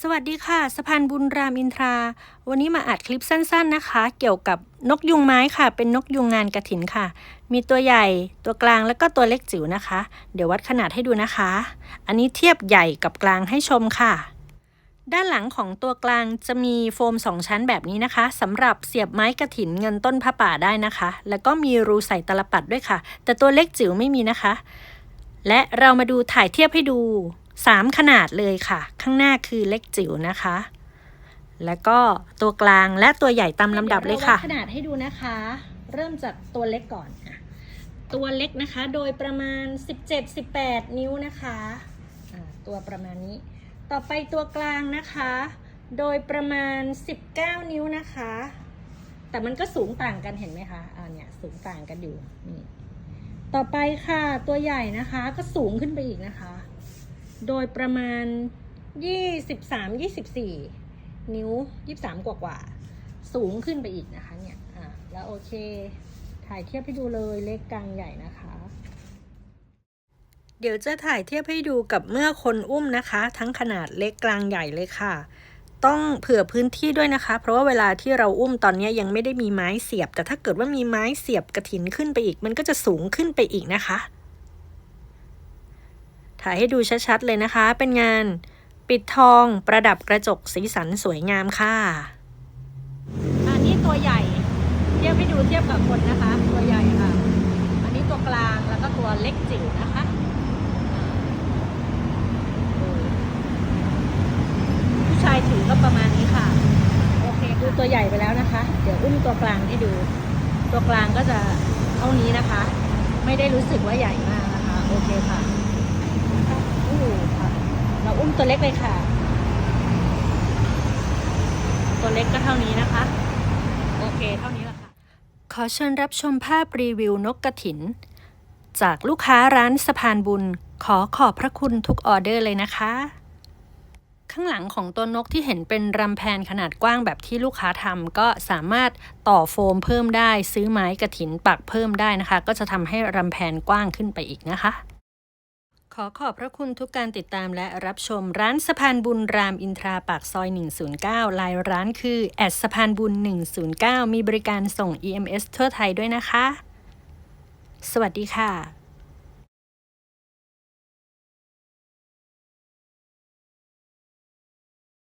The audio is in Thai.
สวัสดีค่ะสะพานบุญรามอินทรา วันนี้มาอัดคลิปสั้นๆนะคะ เกี่ยวกับนกยุงไม้ค่ะ เป็นนกยุงงานกระถินค่ะ มีตัวใหญ่ตัวกลางแล้วก็ตัวเล็กจิ๋วนะคะ เดี๋ยววัดขนาดให้ดูนะคะ อันนี้เทียบใหญ่กับกลางให้ชมค่ะ ด้านหลังของตัวกลางจะมีโฟมสองชั้นแบบนี้นะคะสำหรับเสียบไม้กระถินเงินต้นผ้าป่าได้นะคะ แล้วก็มีรูใส่ตลปัดด้วยค่ะ แต่ตัวเล็กจิ๋วไม่มีนะคะ และเรามาดูถ่ายเทียบให้ดู 3 ขนาดเลยค่ะ ข้างหน้าคือเล็กจิ๋วนะคะ แล้วก็ตัวกลางและตัวใหญ่ตามลำดับเลยค่ะ ขนาดให้ดูนะคะ เริ่มจากตัวเล็กก่อนอะตัวเล็กนะคะ โดยประมาณ 17-18 นิ้วนะคะตัวประมาณนี้ ต่อไปตัวกลางนะคะ โดยประมาณ 19 นิ้วนะคะ แต่มันก็สูงต่างกันเห็นไหมคะอ่าเนี่ยสูงต่างกันอยู่นี่ต่อไปค่ะตัวใหญ่นะคะก็สูงขึ้นไปอีกนะคะ โดยประมาณ 23 24 นิ้ว 23 กว่ากว่า สูงขึ้นไปอีกนะคะเนี่ย อ่าแล้วโอเค ถ่ายเทียบให้ดูเลยเล็กกลางใหญ่นะคะเดี๋ยวจะถ่ายเทียบให้ดูกับเมื่อคนอุ้มนะคะ ทั้งขนาดเล็กกลางใหญ่เลยค่ะ ต้องเผื่อพื้นที่ด้วยนะคะ เพราะว่าเวลาที่เราอุ้มตอนนี้ยังไม่ได้มีไม้เสียบ แต่ถ้าเกิดว่ามีไม้เสียบกระถินขึ้นไปอีก มันก็จะสูงขึ้นไปอีกนะคะ ถ่ายให้ดูชัดๆเลยนะคะ เป็นงานปิดทองประดับกระจกสีสันสวยงามค่ะอันนี้ตัวใหญ่เทียบให้ดูเทียบกับคนนะคะ ตัวใหญ่ค่ะ อันนี้ตัวกลางแล้วก็ตัวเล็กจิ๋วนะคะผู้ชายถือก็ประมาณนี้ค่ะโอเคดูตัวใหญ่ไปแล้วนะคะ เดี๋ยวอุ้มตัวกลางให้ดู ตัวกลางก็จะเท่านี้นะคะ ไม่ได้รู้สึกว่าใหญ่มากนะคะ โอเคค่ะ อู้ค่ะ เราอุ้มตัวเล็กเลยค่ะ ตัวเล็กก็เท่านี้นะคะ โอเคเท่านี้แหละค่ะ ขอเชิญรับชมภาพรีวิวนกกระถิน จากลูกค้าร้านสะพานบุญ ขอขอบพระคุณทุกออเดอร์เลยนะคะ ข้างหลังของตัวนกที่เห็นเป็นรำแพนขนาดกว้างแบบที่ลูกค้าทำก็สามารถต่อโฟมเพิ่มได้ ซื้อไม้กระถินปักเพิ่มได้นะคะ ก็จะทำให้รำแพนกว้างขึ้นไปอีกนะคะ ขอขอบพระคุณทุกการติดตามและรับชมร้านสะพานบุญรามอินทราปากซอย 109 ลายร้านคือแอดสะพานบุญ 109 มีบริการส่ง EMS ทั่วไทยด้วยนะคะ สวัสดีค่ะ